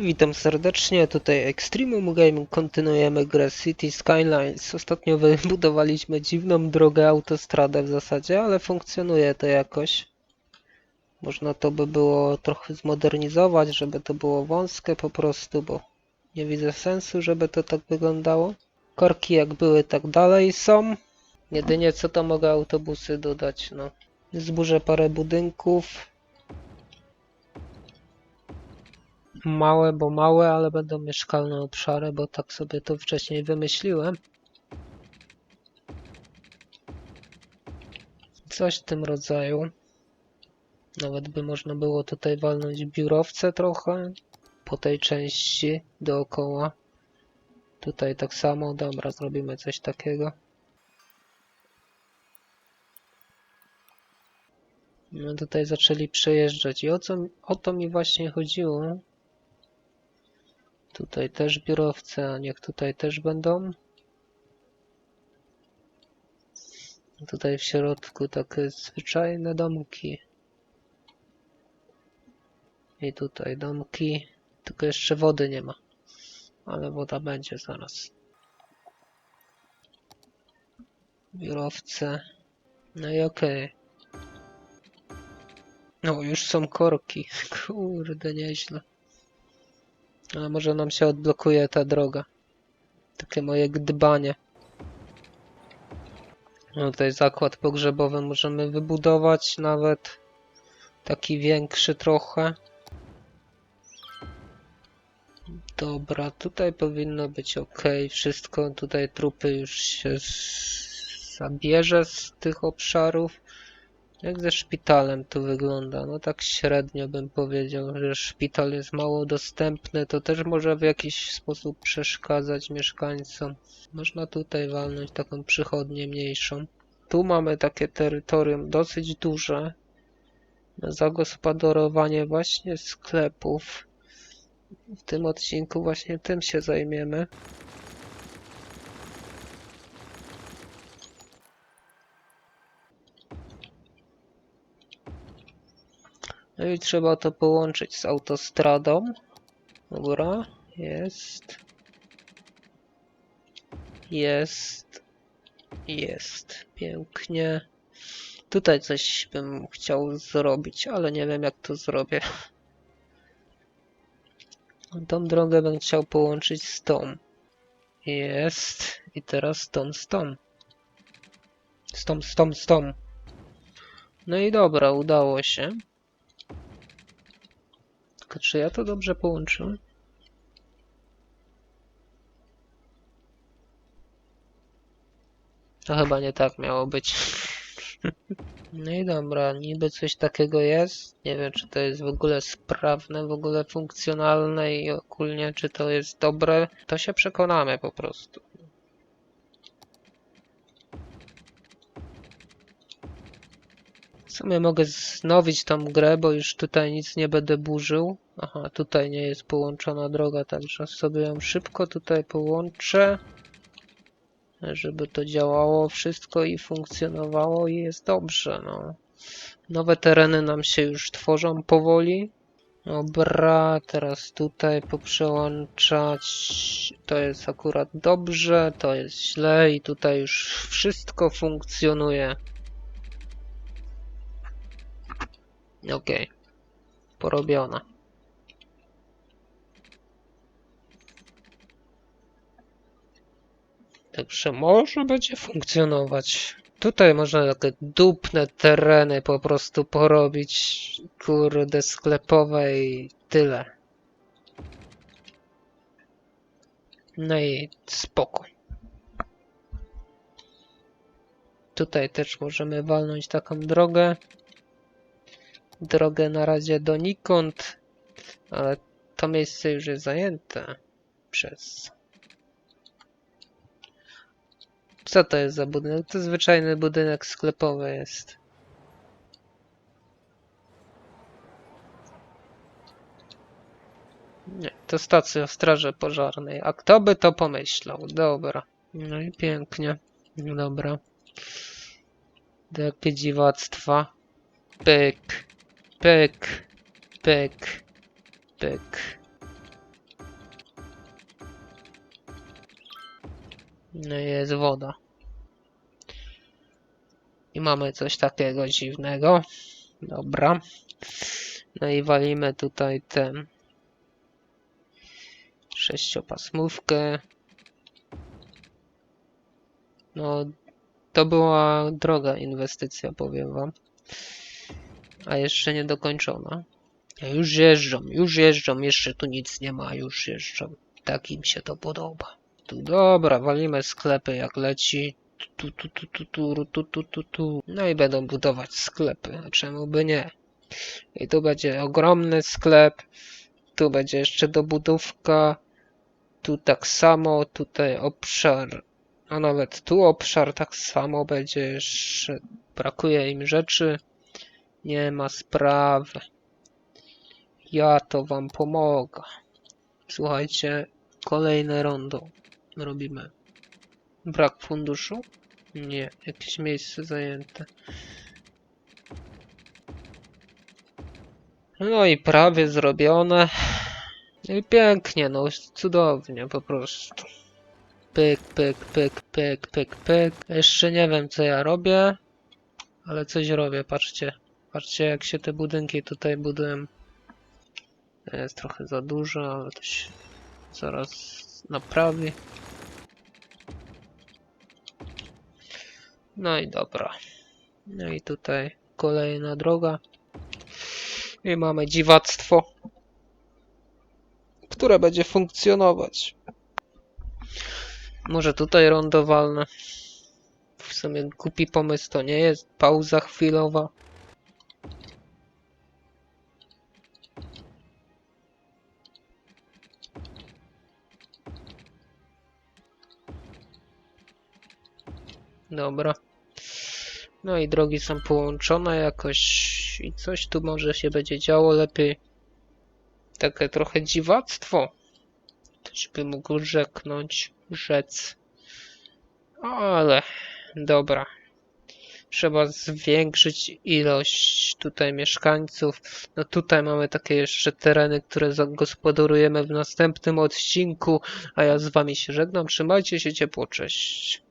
Witam serdecznie, tutaj Extremum Game, kontynuujemy grę City Skylines. Ostatnio wybudowaliśmy dziwną drogę, autostradę w zasadzie, ale funkcjonuje to jakoś. Można to by było trochę zmodernizować, żeby to było wąskie po prostu, bo nie widzę sensu, żeby to tak wyglądało. Korki jak były, tak dalej są. Jedynie co to mogę autobusy dodać, no. Zburzę parę budynków. Małe, bo małe, ale będą mieszkalne obszary, bo tak sobie to wcześniej wymyśliłem. Coś w tym rodzaju. Nawet by można było tutaj walnąć biurowce trochę po tej części dookoła. Tutaj tak samo, dobra, zrobimy coś takiego. No tutaj zaczęli przejeżdżać i o, co, o to mi właśnie chodziło. Tutaj też biurowce, a niech tutaj też będą. Tutaj w środku takie zwyczajne domki. I tutaj domki, tylko jeszcze wody nie ma. Ale woda będzie zaraz. Biurowce. No i okej. No, już są korki. Kurde, nieźle. Ale może nam się odblokuje ta droga. Takie moje gdybanie. No tutaj zakład pogrzebowy możemy wybudować nawet. Taki większy trochę. Dobra, tutaj powinno być ok. Wszystko tutaj trupy już się zabierze z tych obszarów. Jak ze szpitalem tu wygląda? No tak średnio bym powiedział, że szpital jest mało dostępny, to też może w jakiś sposób przeszkadzać mieszkańcom. Można tutaj walnąć taką przychodnię mniejszą. Tu mamy takie terytorium dosyć duże na zagospodarowanie właśnie sklepów. W tym odcinku właśnie tym się zajmiemy. No i trzeba to połączyć z autostradą. Dobra, jest. Jest. Jest. Pięknie. Tutaj coś bym chciał zrobić, ale nie wiem jak to zrobię. Tą drogę bym chciał połączyć z tą. Jest. I teraz tą z tą. Z tą, z tą, z tą. No i dobra, udało się. Czy ja to dobrze połączyłem? To chyba nie tak miało być. No i dobra, niby coś takiego jest. Nie wiem, czy to jest w ogóle sprawne, w ogóle funkcjonalne i ogólnie, czy to jest dobre. To się przekonamy po prostu. Sumie mogę znowić tą grę, bo już tutaj nic nie będę burzył. Aha, tutaj nie jest połączona droga, także sobie ją szybko tutaj połączę. Żeby to działało wszystko i funkcjonowało i jest dobrze, no. Nowe tereny nam się już tworzą powoli. Dobra, teraz tutaj poprzełączać. To jest akurat dobrze, to jest źle i tutaj już wszystko funkcjonuje. Okej. Porobiona. Także może będzie funkcjonować. Tutaj można takie dupne tereny po prostu porobić. Kurde, sklepowe i tyle. No i spoko. Tutaj też możemy walnąć taką drogę. Drogę na razie donikąd, ale to miejsce już jest zajęte przez Co to jest za budynek? To zwyczajny budynek sklepowy jest. Nie, to stacja straży pożarnej. A kto by to pomyślał? Dobra. No i pięknie. Dobra. Jakie dziwactwa. Pyk pek, pyk, pyk. No jest woda. I mamy coś takiego dziwnego. Dobra. No i walimy tutaj tę sześciopasmówkę. No, to była droga inwestycja, powiem wam. A jeszcze nie dokończona. Już jeżdżą, już jeżdżą, jeszcze tu nic nie ma, już jeżdżą. Tak im się to podoba. Tu dobra, walimy sklepy jak leci. Tu, tu, tu, tu, tu, tu, tu, tu, tu. No i będą budować sklepy, a czemu by nie? I tu będzie ogromny sklep, tu będzie jeszcze dobudówka, tu tak samo, tutaj obszar, a nawet tu obszar tak samo będzie jeszcze, brakuje im rzeczy, nie ma sprawy. Ja to wam pomogę. Słuchajcie, kolejne rondo robimy. Brak funduszu? Nie, jakieś miejsce zajęte. No i prawie zrobione. No I pięknie, no cudownie po prostu. Pyk, pyk, pyk, pyk, pyk, pyk. Jeszcze nie wiem co ja robię, ale coś robię, patrzcie. Patrzcie jak się te budynki tutaj budują. Jest trochę za dużo, ale to się zaraz naprawi. No i dobra. No i tutaj kolejna droga. I mamy dziwactwo, które będzie funkcjonować. Może tutaj rondo walne. W sumie głupi pomysł to nie jest. Pauza chwilowa. Dobra. No i drogi są połączone jakoś i coś tu może się będzie działo lepiej. Takie trochę dziwactwo. Ktoś by mógł rzeknąć, rzec. Ale dobra. Trzeba zwiększyć ilość tutaj mieszkańców. No tutaj mamy takie jeszcze tereny, które zagospodarujemy w następnym odcinku. A ja z wami się żegnam. Trzymajcie się ciepło. Cześć.